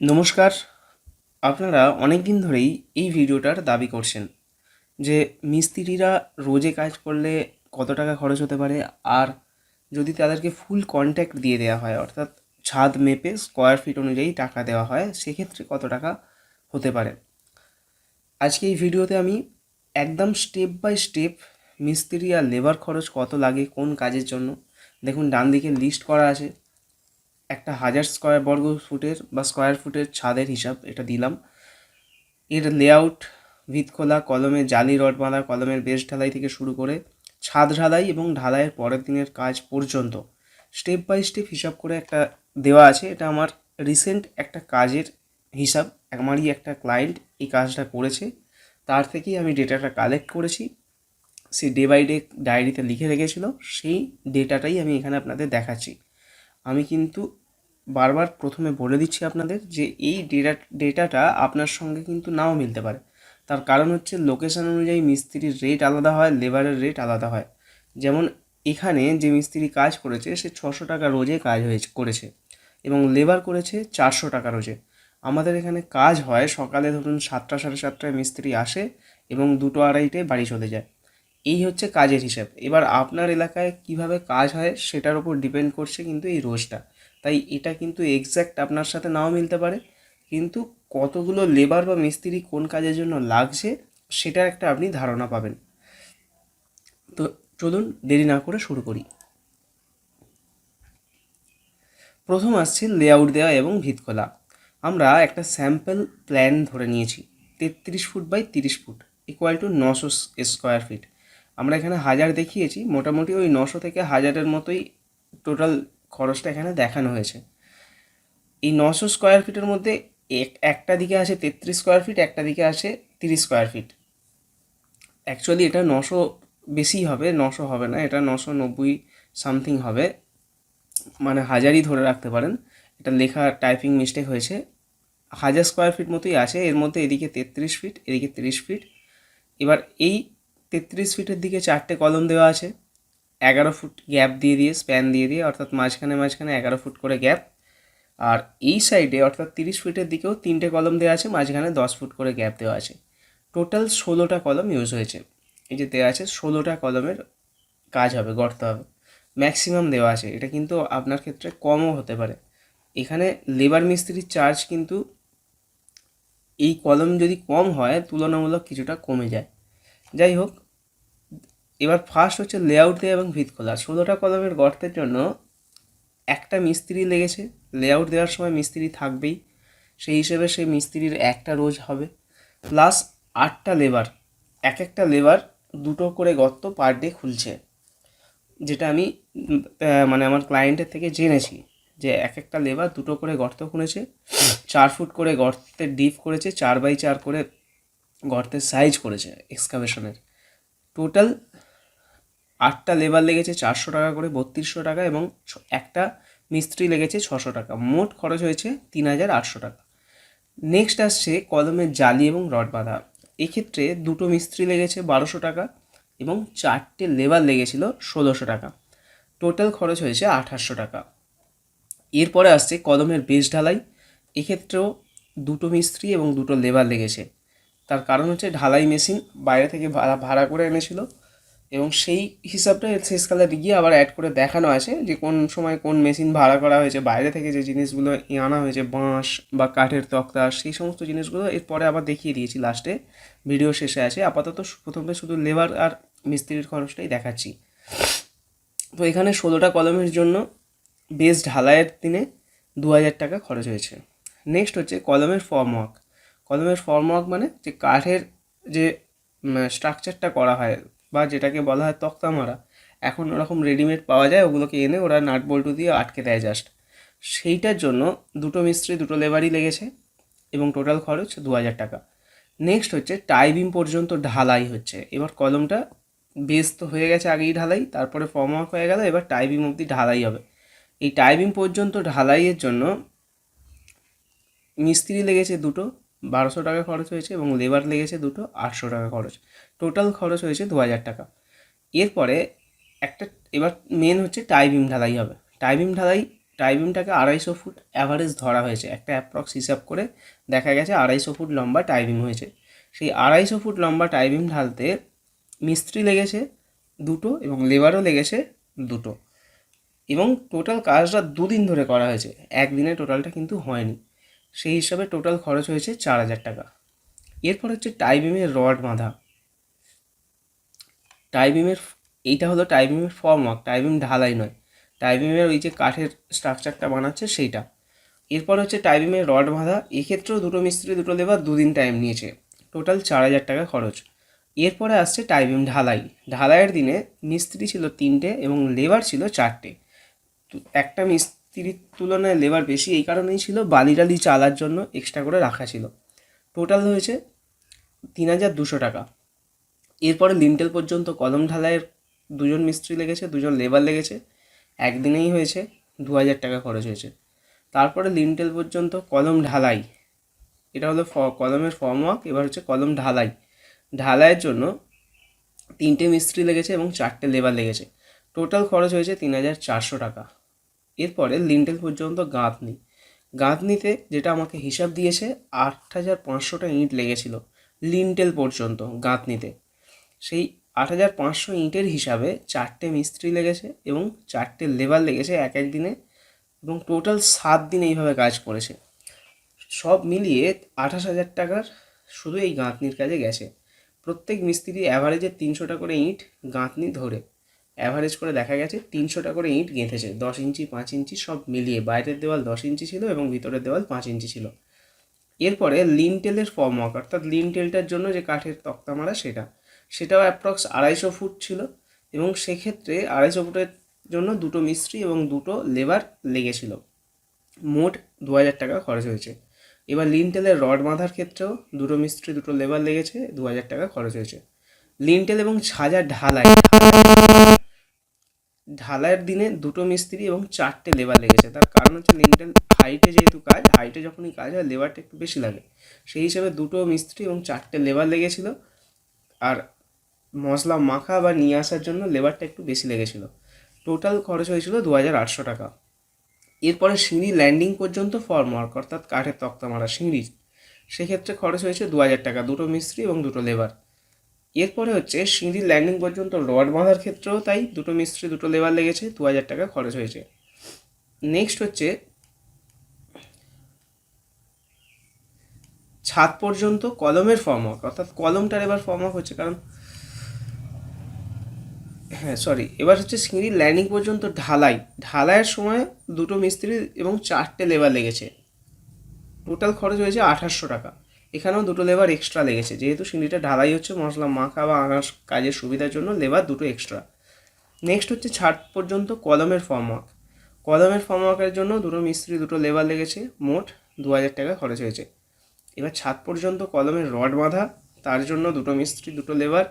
নমস্কার। আপনারা অনেক দিন ধরেই এই ভিডিওটার দাবি করছেন যে মিস্ত্রিরা রোজে কাজ করলে কত টাকা খরচ হতে পারে আর যদি তাদেরকে ফুল কন্ট্যাক্ট দিয়ে দেওয়া হয়, অর্থাৎ ছাদ মেপে স্কোয়ার ফিট অনুযায়ী টাকা দেওয়া হয়, সেক্ষেত্রে কত টাকা হতে পারে? আজকে এই ভিডিওতে আমি একদম স্টেপ বাই স্টেপ মিস্ত্রি আর লেবার খরচ কত লাগে, কোন কাজের জন্য, দেখুন ডান দিকে লিস্ট করা আছে। একটা হাজার স্কোয়ার বর্গ ফুটের বা স্কোয়ার ফুটের ছাদের হিসাব এটা দিলাম। এর লেআউট ভিত খোলা, কলমে জালি, রড বাঁধা, কলমের বেশ ঢালাই থেকে শুরু করে ছাদ ঢালাই এবং ঢালাইয়ের পরের দিনের কাজ পর্যন্ত। স্টেপ বাই স্টেপ হিসাব করে একটা দেওয়া আছে। এটা আমার রিসেন্ট একটা কাজের হিসাব। আমারই একটা ক্লায়েন্ট এই কাজটা করেছে। তার থেকেই আমি ডেটাটা কালেক্ট করেছি। সে ডে বাই ডে ডায়েরিতে লিখে রেখেছিল। সেই ডেটাটাই আমি এখানে আপনাদের দেখাচ্ছি। আমি কিন্তু বারবার প্রথমে বলে দিচ্ছি আপনাদের যে এই ডেটা ডেটাটা আপনার সঙ্গে কিন্তু নাও মিলতে পারে। তার কারণ হচ্ছে লোকেশন অনুযায়ী মিস্ত্রির রেট আলাদা হয় লেবারের রেট আলাদা হয়। যেমন এখানে যে মিস্ত্রি কাজ করেছে, সে ছশো টাকা রোজে কাজ হয়েছে, করেছে এবং লেবার করেছে চারশো টাকা রোজে। আমাদের এখানে কাজ হয় সকালে ধরুন সাতটা, সাড়ে সাতটায় মিস্ত্রি আসে এবং দুটো আড়াইটে বাড়ি চলে যায়। এই হচ্ছে কাজের হিসাব। এবার আপনার এলাকায় কীভাবে কাজ হয় সেটার উপর ডিপেন্ড করছে কিন্তু এই রোজটা। তাই এটা কিন্তু এক্স্যাক্ট আপনার সাথে নাও মিলতে পারে। কিন্তু কতগুলো লেবার বা মিস্ত্রি কোন কাজের জন্য লাগছে, সেটার একটা আপনি ধারণা পাবেন। তো চলুন দেরি না করে শুরু করি। প্রথম আসছে লেআউট দেওয়া এবং ভিত খোলা আমরা একটা স্যাম্পল প্ল্যান ধরে নিয়েছি, তেত্রিশ ফুট বাই তিরিশ ফুট ইকুয়াল টু নশো স্কোয়ার ফিট আমরা এখানে হাজার দেখিয়েছি, মোটামুটি ওই নশো থেকে হাজারের মতোই টোটাল খরচটা এখানে দেখানো হয়েছে। এই নশো স্কোয়ার ফিটের মধ্যে এক, একটা দিকে আছে তেত্রিশ স্কোয়ার ফিট একটা দিকে আছে তিরিশ স্কোয়ার ফিট অ্যাকচুয়ালি এটা নশো বেশি হবে, নশো হবে না, এটা নশো নব্বই সামথিং হবে। মানে হাজারই ধরে রাখতে পারেন, এটা লেখা টাইপিং মিস্টেক হয়েছে। হাজার স্কোয়ার ফিট মতোই আছে, এর মধ্যে এদিকে তেত্রিশ ফিট এদিকে তিরিশ ফিট এবার এই তেত্রিশ ফিটের দিকে চারটে কলম দেওয়া আছে। এগারো ফুট গ্যাপ দিয়ে দিয়ে স্প্যান দিয়ে দিয়ে, অর্থাৎ মাঝখানে মাঝখানে এগারো ফুট করে গ্যাপ। আর এই সাইডে অর্থাৎ তিরিশ ফিটের দিকেও তিনটে কলম দেওয়া আছে, মাঝখানে দশ ফুট করে গ্যাপ দেওয়া আছে। টোটাল ষোলোটা কলম ইউজ হয়েছে। এই যে দেওয়া আছে, ষোলোটা কলমের কাজ হবে, গড়তে হবে। ম্যাক্সিমাম দেওয়া আছে। এটা কিন্তু আপনার ক্ষেত্রে কমও হতে পারে। এখানে লেবার মিস্ত্রির চার্জ কিন্তু এই কলম যদি কম হয়, তুলনামূলক কিছুটা কমে যায়। যাই হোক এবার ফার্স্ট হচ্ছে লেআউট দেওয়া এবং ভিত খোলা ষোলোটা কলমের গর্তের জন্য একটা মিস্ত্রি লেগেছে। লেআউট দেওয়ার সময় মিস্ত্রি থাকবেই। সেই হিসেবে সেই মিস্ত্রির একটা রোজ হবে। প্লাস আটটা লেবার এক একটা লেবার দুটো করে গর্ত পার ডে খুলছে। যেটা আমি মানে আমার ক্লায়েন্টের থেকে জেনেছি যে এক একটা লেবার দুটো করে গর্ত খুঁড়েছে চার ফুট করে গর্তের ডিপ করেছে, চার বাই চার করে গর্তের সাইজ করেছে এক্সকাভেশনের টোটাল আটটা লেবার লেগেছে চারশো টাকা করে, বত্রিশশো টাকা এবং একটা মিস্ত্রি লেগেছে ছশো টাকা। মোট খরচ হয়েছে তিন হাজার আটশো টাকা। নেক্সট আসছে কলমের জালি এবং রড বাঁধা। এক্ষেত্রে দুটো মিস্ত্রি লেগেছে বারোশো টাকা এবং চারটে লেবার লেগেছিল ষোলোশো টাকা। টোটাল খরচ হয়েছে আঠাশশো টাকা। এরপরে আসছে কলমের বেশ ঢালাই। এক্ষেত্রেও দুটো মিস্ত্রি এবং দুটো লেবার লেগেছে। তার কারণ হচ্ছে ঢালাই মেশিন বাইরে থেকে ভাড়া ভাড়া করে এনেছিল। এবং সেই হিসাবটা এর শেষকালে গিয়ে আবার অ্যাড করে দেখানো আছে যে কোন সময় কোন মেশিন ভাড়া করা হয়েছে, বাইরে থেকে যে জিনিসগুলো আনা হয়েছে, বাঁশ বা কাঠের তক্তা, সেই সমস্ত জিনিসগুলো এরপরে আবার দেখিয়ে দিয়েছি লাস্টে ভিডিও শেষে আছে। আপাতত প্রথমে শুধু লেবার আর মিস্ত্রির খরচটাই দেখাচ্ছি। তো এখানে ষোলোটা কলমের জন্য বেস ঢালাইয়ের দিনে দু হাজার টাকা খরচ হয়েছে। নেক্সট হচ্ছে কলমের ফর্ম ওয়ার্ক কলমের ফর্ম ওয়ার্ক মানে যে কাঠের যে স্ট্রাকচারটা করা হয় বা যেটাকে বলা হয় তক্তা মারা এখন ওরকম রেডিমেড পাওয়া যায়, ওগুলোকে এনে ওরা নাট বল্টু দিয়ে আটকে দেয় জাস্ট সেইটার জন্য দুটো মিস্ত্রি, দুটো লেবারই লেগেছে এবং টোটাল খরচ দু হাজার টাকা। নেক্সট হচ্ছে টাইবিম পর্যন্ত ঢালাই হচ্ছে। এবার কলমটা বেস তো হয়ে গেছে আগেই ঢালাই, তারপরে ফর্ম ওয়ার্ক হয়ে গেল, এবার টাইবিম অবধি ঢালাই হবে। এই টাইবিং পর্যন্ত ঢালাইয়ের জন্য মিস্ত্রি লেগেছে দুটো। বারোশো টাকা খরচ হয়েছে এবং লেবার লেগেছে দুটো আটশো টাকা খরচ। টোটাল খরচ হয়েছে দু হাজার টাকা। এরপরে একটা, এবার মেন হচ্ছে টাইবিম ঢালাই হবে। টাইবিম ঢালাই টাইবিমটাকে আড়াইশো ফুট অ্যাভারেজ ধরা হয়েছে। একটা অ্যাপ্রক্স হিসাব করে দেখা গেছে আড়াইশো ফুট লম্বা টাইবিম হয়েছে। সেই আড়াইশো ফুট লম্বা টাইবিম ঢালতে মিস্ত্রি লেগেছে দুটো এবং লেবারও লেগেছে দুটো। এবং টোটাল কাজটা দুদিন ধরে করা হয়েছে। একদিনে টোটালটা কিন্তু হয়নি। সেই হিসাবে টোটাল খরচ হয়েছে চার হাজার টাকা। এরপর হচ্ছে টাইবিমের রড বাঁধা। টাইবিমের এইটা হলো টাইবিমের ফর্ম ওয়ার্ক টাইবিম ঢালাই নয়। টাইবিমের ওই যে কাঠের স্ট্রাকচারটা বানাচ্ছে সেইটা। এরপর হচ্ছে টাইবিমের রড বাঁধা, এক্ষেত্রেও দুটো মিস্ত্রি, দুটো লেবার দুদিন টাইম নিয়েছে। টোটাল চার হাজার টাকা খরচ। এরপরে আসছে টাইবিম ঢালাই। ঢালাইয়ের দিনে মিস্ত্রি ছিল তিনটে এবং লেবার ছিল চারটে। একটা একটা মিস্ত্রির তুলনায় লেবার বেশি, এই কারণেই ছিল বালি টালি চালার জন্য এক্সট্রা করে রাখা ছিল। টোটাল হয়েছে তিন হাজার দুশো টাকা। এরপরে লিন্টেল পর্যন্ত কলম ঢালাইয়ের দুজন মিস্ত্রি লেগেছে, দুজন লেবার লেগেছে। একদিনেই হয়েছে দু হাজার টাকা খরচ হয়েছে। তারপরে লিন্টেল পর্যন্ত কলম ঢালাই। এটা হলো কলমের ফর্ম ওয়ার্ক এবার হচ্ছে কলম ঢালাই। ঢালাইয়ের জন্য তিনটে মিস্ত্রি লেগেছে এবং চারটে লেবার লেগেছে। টোটাল খরচ হয়েছে তিন হাজার চারশো টাকা। এরপরে লিন্টেল পর্যন্ত গাঁথনি। গাঁথনিতে যেটা আমাকে হিসাব দিয়েছে, আট হাজার পাঁচশোটা ইঁট লেগেছিল লিন্টেল পর্যন্ত গাঁথনিতে। সেই আট হাজার পাঁচশো ইঁটের হিসাবে চারটে মিস্ত্রি লেগেছে এবং চারটে লেবার লেগেছে এক এক দিনে এবং টোটাল সাত দিন এইভাবে কাজ করেছে। সব মিলিয়ে আঠাশ হাজার টাকার শুধু এই গাঁথনির কাজে গেছে। প্রত্যেক মিস্ত্রি অ্যাভারেজে তিনশোটা করে ইঁট গাঁথনি ধরে। অ্যাভারেজ করে দেখা গেছে তিনশোটা করে ইঁট গেঁথেছে। দশ ইঞ্চি, পাঁচ ইঞ্চি সব মিলিয়ে। বাইরের দেওয়াল দশ ইঞ্চি ছিল এবং ভিতরের দেওয়াল পাঁচ ইঞ্চি ছিল। এরপরে লিনটেলের ফর্ম ওয়ার্ক অর্থাৎ লিনটেলটার জন্য যে কাঠের তক্তা মারা সেটা। সেটাও অ্যাপ্রক্স আড়াইশো ফুট ছিল এবং সেক্ষেত্রে আড়াইশো ফুটের জন্য দুটো মিস্ত্রি এবং দুটো লেবার লেগেছিল। মোট দু হাজার টাকা খরচ হয়েছে। এবার লিনটেলের রড বাঁধার ক্ষেত্রেও দুটো মিস্ত্রি, দুটো লেবার লেগেছে দু হাজার টাকা খরচ হয়েছে। লিনটেল এবং ছাজা ঢালাই। ঢালাইয়ের দিনে দুটো মিস্ত্রি এবং চারটে লেবার লেগেছে। তার কারণ হচ্ছে লিন্টেল হাইটে যেহেতু কাজ হাইটে যখনই কাজ হয় লেবারটা একটু বেশি লাগে। সেই হিসাবে দুটো মিস্ত্রি এবং চারটে লেবার লেগেছিল। আর মশলা মাখা বা নিয়ে আসার জন্য লেবারটা একটু বেশি লেগেছিল। টোটাল খরচ হয়েছিল দু হাজার আটশো টাকা। এরপরে সিঁড়ি ল্যান্ডিং পর্যন্ত ফর্ম ওয়ার্ক অর্থাৎ কাঠের তক্তা মারা সিঁড়ি। সেক্ষেত্রে খরচ হয়েছে দু হাজার টাকা, দুটো মিস্ত্রি এবং দুটো লেবার এরপরে হচ্ছে সিঁড়ির ল্যান্ডিং পর্যন্ত রড বাঁধার ক্ষেত্রেও তাই দুটো মিস্ত্রি, দুটো লেবার লেগেছে, দু হাজার টাকা খরচ হয়েছে। নেক্সট হচ্ছে ছাদ পর্যন্ত কলমের ফর্ম ওয়ার্ক অর্থাৎ কলমটার এবার ফর্ম ওয়ার্ক হচ্ছে, কারণ হ্যাঁ সরি এবার হচ্ছে সিঁড়ির ল্যান্ডিং পর্যন্ত ঢালাই। ঢালাইয়ের সময় দুটো মিস্ত্রি এবং চারটে লেবার লেগেছে। টোটাল খরচ হয়েছে আঠাশশো টাকা। এখানেও দুটো লেবার এক্সট্রা লেগেছে। যেহেতু সিঁড়িটা ঢালাই হচ্ছে, মশলা মাখা বা আনার কাজের সুবিধার জন্য লেবার দুটো এক্সট্রা নেক্সট হচ্ছে ছাদ পর্যন্ত কলমের ফর্ম ওয়ার্ক কলমের ফর্ম ওয়ার্কের জন্য দুটো মিস্ত্রি, দুটো লেবার লেগেছে। মোট দু হাজার টাকা খরচ হয়েছে। এবার ছাদ পর্যন্ত কলমের রড বাঁধা, তার জন্য দুটো মিস্ত্রি, দুটো লেবার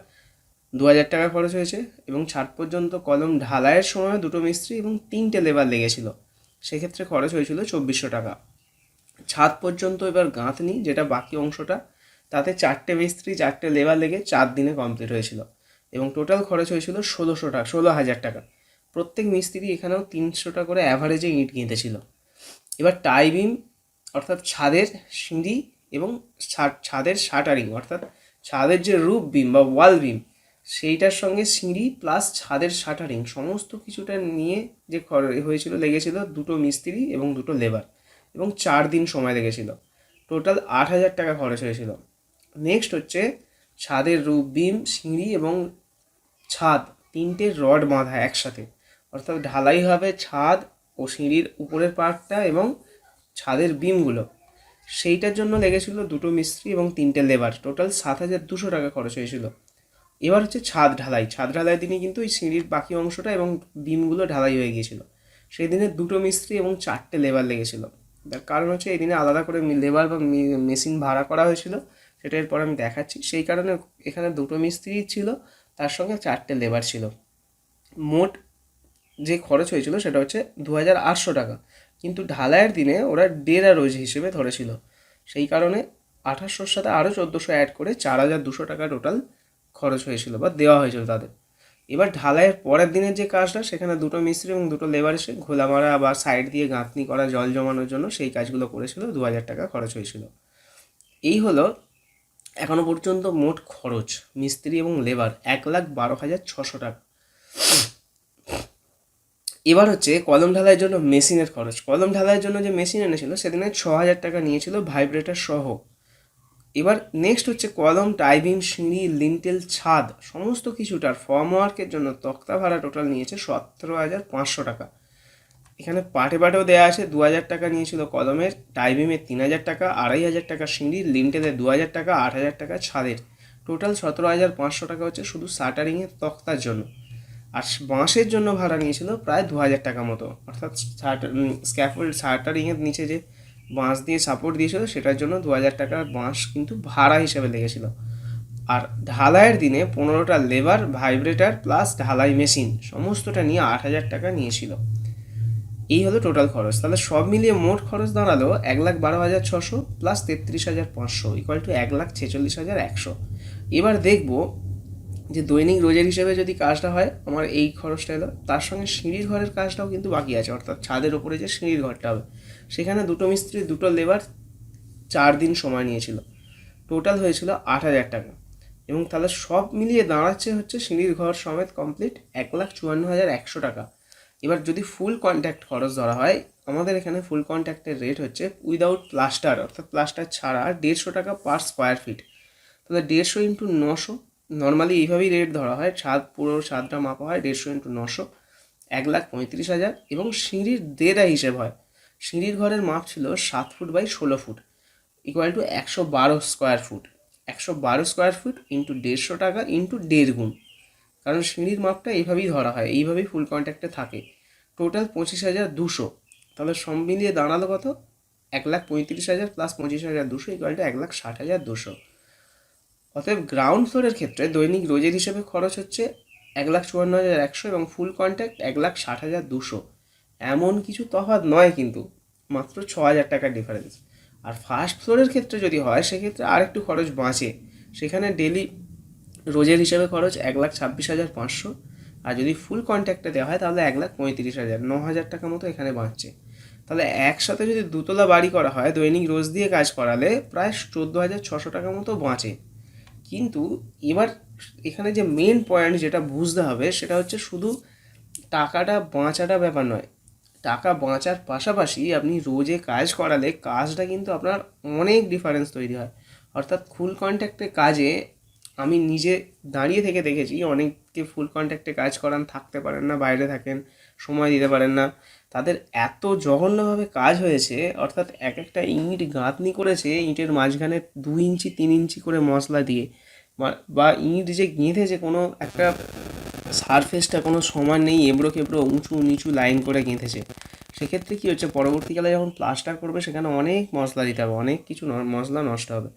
দু হাজার টাকা খরচ হয়েছে। এবং ছাদ পর্যন্ত কলম ঢালাইয়ের সময় দুটো মিস্ত্রি এবং তিনটে লেবার লেগেছিল। সেক্ষেত্রে খরচ হয়েছিল চব্বিশশো টাকা। ছাদ পর্যন্ত এবার গাঁথনি যেটা বাকি অংশটা, তাতে চারটে মিস্ত্রি চারটে লেবার লেগে চার দিনে কমপ্লিট হয়েছিল। এবং টোটাল খরচ হয়েছিল ষোলোশো টাকা ষোলো হাজার টাকা। প্রত্যেক মিস্ত্রি এখানেও তিনশোটা করে অ্যাভারেজে ইট গেঁথেছিল। এবার টাইবিম অর্থাৎ ছাদের সিঁড়ি এবং ছাদের শাটারিং, অর্থাৎ ছাদের যে রূপ বিম বা ওয়াল বিম সেইটার সঙ্গে সিঁড়ি প্লাস ছাদের শাটারিং, সমস্ত কিছুটা নিয়ে যে খর- হয়েছিল, লেগেছিল দুটো মিস্ত্রি এবং দুটো লেবার। এবং চার দিন সময় লেগেছিল। টোটাল আট হাজার টাকা খরচ হয়েছিল। নেক্সট হচ্ছে ছাদের রূপ, বিম, সিঁড়ি এবং ছাদ। তিনটে রড বাঁধা একসাথে। অর্থাৎ ঢালাই হবে ছাদ ও সিঁড়ির উপরের পার্টটা এবং ছাদের বিমগুলো। সেইটার জন্য লেগেছিল দুটো মিস্ত্রি এবং তিনটে লেবার টোটাল সাত হাজার দুশো টাকা খরচ হয়েছিল। এবার হচ্ছে ছাদ ঢালাই। ছাদ ঢালাই দিনে কিন্তু ওই সিঁড়ির বাকি অংশটা এবং বিমগুলো ঢালাই হয়ে গিয়েছিল। সেই দিনে দুটো মিস্ত্রি এবং চারটে লেবার লেগেছিল। তার কারণ হচ্ছে এই দিনে আলাদা করে লেবার বা মেশিন ভাড়া করা হয়েছিল, সেটা এরপর আমি দেখাচ্ছি। সেই কারণে এখানে দুটো মিস্ত্রি ছিল, তার সঙ্গে চারটে লেবার ছিল। মোট যে খরচ হয়েছিল সেটা হচ্ছে দু হাজার আটশো টাকা। কিন্তু ঢালাইয়ের দিনে ওরা ডেরা রোজ হিসেবে ধরেছিল। সেই কারণে আঠাশশোর সাথে আরও চোদ্দোশো অ্যাড করে চার হাজার দুশো টাকা টোটাল খরচ হয়েছিল বা দেওয়া হয়েছিল তাদের। এবার ঢালাইয়ের পরের দিনের যে কাজটা, সেখানে দুটো মিস্ত্রি এবং দুটো লেবার এসে ঘোলা মারা বা সাইড দিয়ে গাঁথনি করা, জল জমানোর জন্য সেই কাজগুলো করেছিল দু হাজার টাকা খরচ হয়েছিল। এই হলো এখনও পর্যন্ত মোট খরচ, মিস্ত্রি এবং লেবার এক লাখ বারো হাজার ছশো টাকা। এবার হচ্ছে কলম ঢালাইয়ের জন্য মেশিনের খরচ। কলম ঢালাইয়ের জন্য যে মেশিন এনেছিল, সেদিনে ছ হাজার টাকা নিয়েছিল ভাইব্রেটার সহ এবার নেক্সট হচ্ছে কলম, টাইবিং, সিঁড়ি লিন্টেল ছাদ, সমস্ত কিছুটার ফর্ম ওয়ার্কের জন্য তক্তা ভাড়া টোটাল নিয়েছে সতেরো হাজার পাঁচশো টাকা। এখানে পাটে পাটেও দেওয়া আছে দু হাজার টাকা নিয়েছিল কলমের টাইবিমের তিন হাজার টাকা আড়াই হাজার টাকা সিঁড়ি লিন্টেলের দু হাজার টাকা আট হাজার টাকা ছাদের। টোটাল সতেরো হাজার পাঁচশো টাকা হচ্ছে শুধু শাটারিংয়ের তক্তার জন্য। আর বাঁশের জন্য ভাড়া নিয়েছিল প্রায় দু হাজার টাকা মতো। অর্থাৎ স্ক্যাফোল্ড শাটারিংয়ের নিচে যে বাঁশ দিয়ে সাপোর্ট দিয়েছিল, সেটার জন্য দু হাজার টাকার বাঁশ কিন্তু ভাড়া হিসেবে লেগেছিল। আর ঢালাইয়ের দিনে পনেরোটা লেবার, ভাইব্রেটার প্লাস ঢালাই মেশিন, সমস্তটা নিয়ে আট হাজার টাকা নিয়েছিল। এই হলো টোটাল খরচ। তাহলে সব মিলিয়ে মোট খরচ দাঁড়াল এক লাখ বারো হাজার ছশো প্লাস তেত্রিশ হাজার পাঁচশো ইকুয়াল টু এক লাখ ছেচল্লিশ হাজার একশো। এবার দেখব যে দৈনিক রোজের হিসেবে যদি কাজটা হয়, আমার এই খরচটা এলো। তার সঙ্গে সিঁড়ির ঘরের কাজটাও কিন্তু বাকি আছে, অর্থাৎ ছাদের ওপরে যে সিঁড়ির ঘরটা হবে। সেখানে দুটো মিস্ত্রি, দুটো লেবার চার দিন সময় নিয়েছিল। টোটাল হয়েছিল আট হাজার টাকা। এবং তাহলে সব মিলিয়ে দাঁড়াচ্ছে হচ্ছে সিঁড়ির ঘর সমেত কমপ্লিট এক লাখ চুয়ান্ন হাজার একশো টাকা। এবার যদি ফুল কন্ট্যাক্ট খরচ ধরা হয়, আমাদের এখানে ফুল কন্ট্যাক্টের রেট হচ্ছে উইদাউট প্লাস্টার অর্থাৎ প্লাস্টার ছাড়া দেড়শো টাকা পার স্কোয়ার ফিট তাহলে দেড়শো ইন্টু নশো নর্মালি এইভাবেই রেট ধরা হয়, ছাদ পুরো ছাদটা মাপা হয় দেড়শো ইন্টু নশো, এক লাখ পঁয়ত্রিশ হাজার এবং সিঁড়ির দেড়া হিসেব হয়। সিঁড়ির ঘরের মাপ ছিল সাত ফুট বাই ষোলো ফুট ইকুয়াল টু একশো বারো স্কোয়ার ফুট একশো বারো স্কোয়ার ফুট ইন্টু দেড়শো টাকা ইন্টু দেড় গুণ। কারণ সিঁড়ির মাপটা এইভাবেই ধরা হয়, এইভাবেই ফুল কন্ট্যাক্টে থাকে। টোটাল পঁচিশ হাজার দুশো। তাহলে সব মিলিয়ে দাঁড়াল কত? এক লাখ পঁয়ত্রিশ হাজার প্লাস পঁচিশ হাজার দুশো ইকুয়াল টু এক লাখ ষাট হাজার দুশো। অতএব গ্রাউন্ড ফ্লোরের ক্ষেত্রে দৈনিক রোজের হিসেবে খরচ হচ্ছে এক লাখ চুয়ান্ন হাজার একশো এবং ফুল কন্ট্যাক্ট এক লাখ ষাট হাজার দুশো। এমন কিছু তফাৎ নয় কিন্তু, মাত্র ছ হাজার টাকার ডিফারেন্স আর ফার্স্ট ফ্লোরের ক্ষেত্রে যদি হয়, সেক্ষেত্রে আর একটু খরচ বাঁচে। সেখানে ডেলি রোজের হিসেবে খরচ এক লাখ ছাব্বিশ হাজার পাঁচশো। আর যদি ফুল কন্ট্যাক্টে দেওয়া হয়, তাহলে এক লাখ পঁয়ত্রিশ হাজার। ন হাজার টাকা মতো এখানে বাঁচছে। তাহলে একসাথে যদি দুতলা বাড়ি করা হয়, দৈনিক রোজ দিয়ে কাজ করালে প্রায় চোদ্দ হাজার ছশো টাকা মতো বাঁচে। কিন্তু এবার এখানে যে মেন পয়েন্ট যেটা বুঝতে হবে, সেটা হচ্ছে শুধু টাকাটা বাঁচাটা ব্যাপার নয়। টাকা বাঁচার পাশাপাশি আপনি রোজে কাজ করালে কাজটা কিন্তু আপনার অনেক ডিফারেন্স তৈরি হয়। অর্থাৎ ফুল কন্ট্যাক্টে কাজে আমি নিজে দাঁড়িয়ে থেকে দেখেছি অনেককে ফুল কন্ট্যাক্টে কাজ করান, থাকতে পারেন না, বাইরে থাকেন, সময় দিতে পারেন না। তাদের এত জঘন্যভাবে কাজ হয়েছে, অর্থাৎ এক একটা ইঁট গাঁথনি করেছে ইঁটের মাঝখানে দু ইঞ্চি, তিন ইঞ্চি করে মশলা দিয়ে। বা- ইঁট যে গেঁথেছে কোনো একটা সারফেসটা কোনো সমান নেই, এবড়ো খেবড়ো উঁচু নিচু লাইন করে গেঁথেছে। সেক্ষেত্রে কী হচ্ছে, পরবর্তীকালে যখন প্লাস্টার করবে, সেখানে অনেক মশলা দিতে হবে, অনেক কিছু মশলা নষ্ট হবে।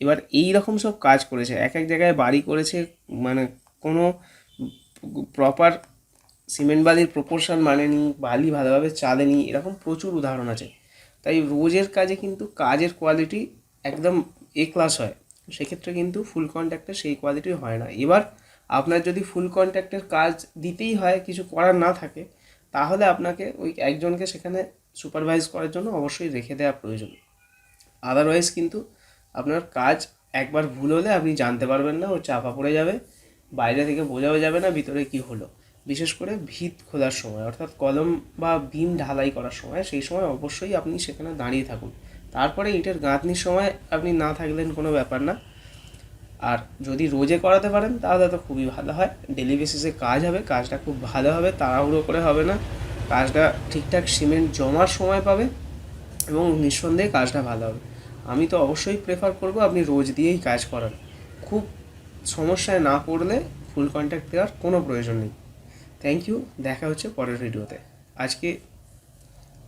এবার এই রকম সব কাজ করেছে, এক এক জায়গায় বাড়ি করেছে মানে কোনো প্রপার সিমেন্ট বালির প্রপোর্শন মানেনি বালি ভালোভাবে চালেনি এরকম প্রচুর উদাহরণ আছে। তাই রোজের কাজে কিন্তু কাজের কোয়ালিটি একদম এ ক্লাস হয়। সেক্ষেত্রে কিন্তু ফুল কন্ট্যাক্টে সেই কোয়ালিটি হয় না। এবার আপনার যদি ফুল কন্ট্যাক্টের কাজ দিতেই হয়, কিছু করার না থাকে, তাহলে আপনাকে ওই একজনকে সেখানে সুপারভাইজ করার জন্য অবশ্যই রেখে দেওয়া প্রয়োজন। আদারওয়াইজ কিন্তু আপনার কাজ একবার ভুল হলে আপনি জানতে পারবেন না, ও চাপা পড়ে যাবে, বাইরে থেকে বোঝাও যাবে না ভিতরে কি হলো। বিশেষ করে ভিত খোলার সময়, অর্থাৎ কলম বা বিম ঢালাই করার সময়, সেই সময় অবশ্যই আপনি সেখানে দাঁড়িয়ে থাকুন। তারপরে ইটের গাঁথনির সময় আপনি না থাকলেন কোনো ব্যাপার না। আর যদি রোজে করাতে পারেন, তাহলে তো খুবই ভালো হয়। ডেলি বেসিসে কাজ হবে, কাজটা খুব ভালো হবে, তাড়াহুড়ো করে হবে না। কাজটা ঠিকঠাক সিমেন্ট জমার সময় পাবে এবং নিঃসন্দেহে কাজটা ভালো হবে। আমি তো অবশ্যই প্রেফার করব আপনি রোজ দিয়েই কাজ করান। খুব সমস্যায় না পড়লে ফুল কন্ট্যাক্ট দেওয়ার কোনো প্রয়োজন নেই। থ্যাংক ইউ দেখা হচ্ছে পরের ভিডিওতে আজকে